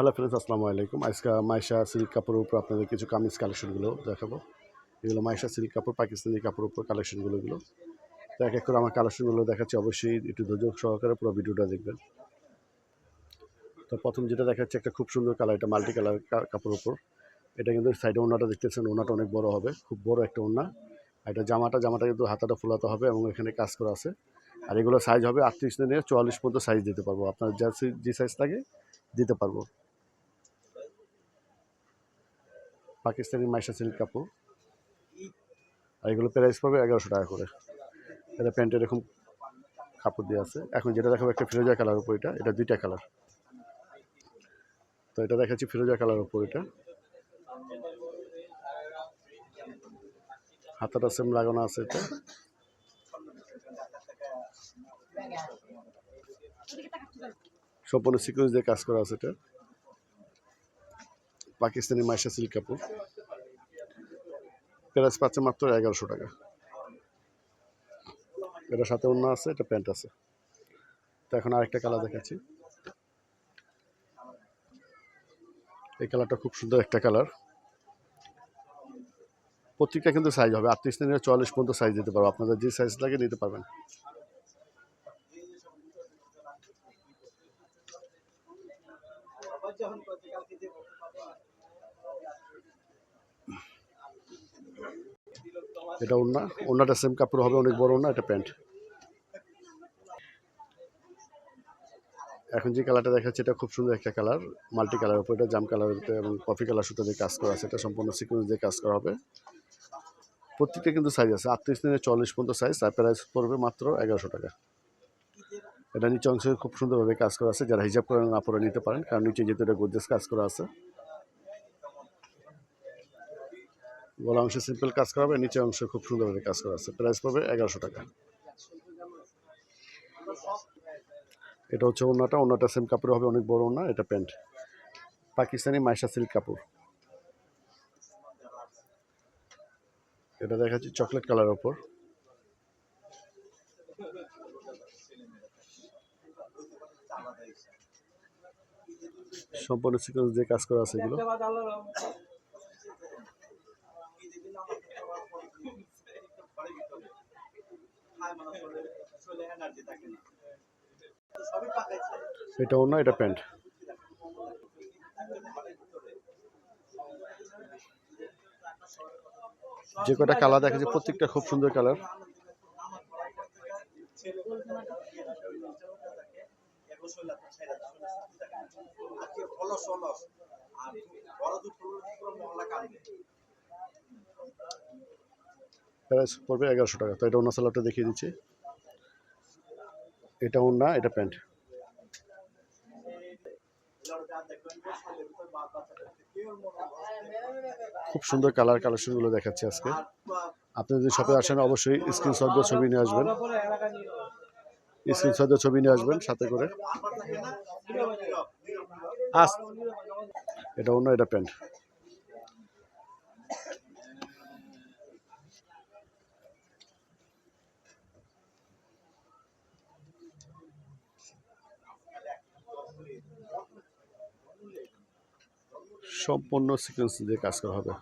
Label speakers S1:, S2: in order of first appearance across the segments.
S1: Hello friends আসসালামু আলাইকুম। আজকে মাইশা সিল্ক কাপড়ের উপর আপনাদের কিছু কামিজ কালেকশনগুলো দেখাবো। এগুলো মাইশা সিল্ক কাপড়, পাকিস্তানি কাপড়ের উপর কালেকশনগুলো এগুলো। তো এক এক করে আমার কালেকশনগুলো দেখাচ্ছি, অবশ্যই একটু ধৈর্য সহকারে পুরো ভিডিওটা দেখবেন। তো প্রথম যেটা দেখাচ্ছে, একটা খুব সুন্দর কালার, এটা মাল্টি কালার কাপড়ের উপর। এটা কিন্তু সাইডে ওনাটা দেখতেছেন, ওনাটা অনেক বড় হবে, খুব বড় একটা ওনা। আর এটা জামাটা জামাটা কিন্তু হাতাটা ফোলাতে হবে এবং এখানে কাজ করা আছে। আর এগুলো সাইজ হবে আটত্রিশ দিনে চুয়াল্লিশ পর্যন্ত সাইজ দিতে পারব। আপনার যা যে সাইজ থাকে দিতে পারব। পাকিস্তানি মাইশা সিল্ক কাপড়। আর এগুলো প্রাইস পড়বে এগারোশো টাকা করে। এটা প্যান্ট এরকম কাপড় দিয়ে আছে। এখন যেটা দেখাবো একটা ফিরোজা কালার উপর এটা এটা দুইটা কালার। তো এটা দেখাচ্ছি ফিরোজা কালার উপর এটা। হাতাটা সেম লাগানো আছে এটা। সম্পূর্ণ সিকুয়েন্স দিয়ে কাজ করা আছে এটা। পাকিস্তানি মাইশা সিল্ক কাপড়। প্রাইস পাচ্ছে মাত্র এগারোশো টাকা। এটার সাথে অন্য আছে, এটা প্যান্ট আছে। তো এখন আরেকটা কালার দেখাচ্ছি। এই কালারটা খুব সুন্দর একটা কালার। প্রত্যেকটা কিন্তু সাইজ হবে। আটত্রিশ থেকে চুয়াল্লিশ পর্যন্ত সাইজ দিতে পারব। আপনাদের যে সাইজ লাগে নিতে পারবেন। এটা ওড়না, ওড়নাটা সেম কাপড় হবে, অনেক বড় ওড়না, এটা প্যান্ট। এখন যে কালারটা দেখাচ্ছে, এটা খুব সুন্দর একটা কালার মাল্টি কালার উপর, এটা জাম কালার এবং কফি কালার সুতো দিয়ে কাজ করা আছে, এটা সম্পূর্ণ সিকুয়েন্স দিয়ে কাজ করা হবে। প্রত্যেকটা কিন্তু সাইজ আছে, আটত্রিশ থেকে চল্লিশ পর্যন্ত সাইজ আর প্রাইস পড়বে মাত্র এগারোশো টাকা। এটা নিচে অংশে খুব সুন্দরভাবে কাজ করা আছে, যারা হিজাব করে না, পরে নিতে পারেন, কারণ নিচে যেহেতু এটা গোদরেজ কাজ করা আছে। গলা অংশে সিম্পল কাজ করা হবে, নিচে অংশে খুব সুন্দরভাবে কাজ করা আছে। প্রাইস পাবে এগারোশো টাকা। এটা হচ্ছে ওনাটা ওনাটা সেম কাপড় হবে, অনেক বড় ওনা এটা প্যান্ট। পাকিস্তানি মাইশা সিল্ক কাপড়। এটা দেখাচ্ছি চকলেট কালার ওপর সম্পূর্ণ সিকোয়েন্স দিয়ে কাজ করা আছে এগুলো। এটা ওনা এটা প্যান্ট। যে কটা কালার দেখা যায় প্রত্যেকটা খুব সুন্দর কালার। প্রাইস পড়বে এগারোশো টাকা। তো এটা অন্য সালাডটা দেখিয়ে দিচ্ছি। এটা ওনা, এটা প্যান্ট। খুব সুন্দর কালার কালেকশনগুলো দেখাচ্ছি আজকে। আপনি যদি শপে আসেন, অবশ্যই স্ক্রিনশট দিয়ে ছবি নিয়ে আসবেন। স্ক্রিনশট দিয়ে ছবি নিয়ে আসবেন সাথে করে। আস এটা অন্য এটা প্যান্ট। সম্পূর্ণ সিকোয়েন্স দিয়ে কাজ করা হবে।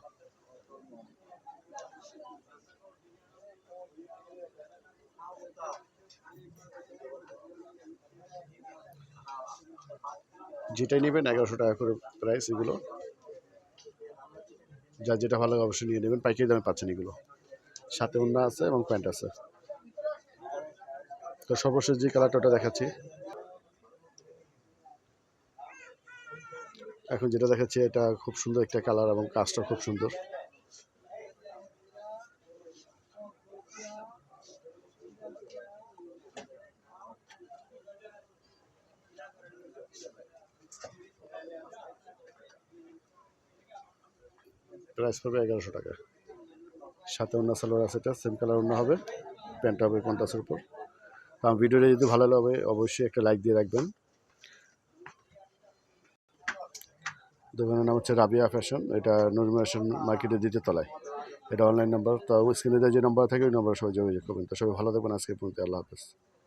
S1: যেটাই নেবেন এগারোশো টাকা করে প্রাইস এগুলো। যা যেটা ভালো লাগে অবশ্যই নিয়ে নেবেন। পাইকারি দামে পাচ্ছেন এগুলো। সাথে অন্য আছে এবং প্যান্ট আছে। তো সর্বশেষ যে কালারটা ওটা দেখাচ্ছি। এখন যেটা দেখাচ্ছি, এটা খুব সুন্দর একটা কালার এবং কাজটা খুব সুন্দর। প্রাইস পড়বে এগারোশো টাকা। সাথে অন্য সালোয়ার আছে এটা সেম কালার অন্য হবে। প্যান্ট হবে পঞ্চাশের উপর। তো আমার ভিডিওটা যদি ভালো লাগে, অবশ্যই একটা লাইক দিয়ে রাখবেন। দোকানের নাম হচ্ছে রাবিয়া ফ্যাশন। এটা নর্মাল মার্কেটের দ্বিতীয় তলায়। এটা অনলাইন নাম্বার তো স্ক্রিনে যে নাম্বার থাকে, ওই নাম্বার সবাই যোগাযোগ করবেন। তো সবাই ভালো থাকবেন, আজকে পর্যন্ত আল্লাহ হাফেজ।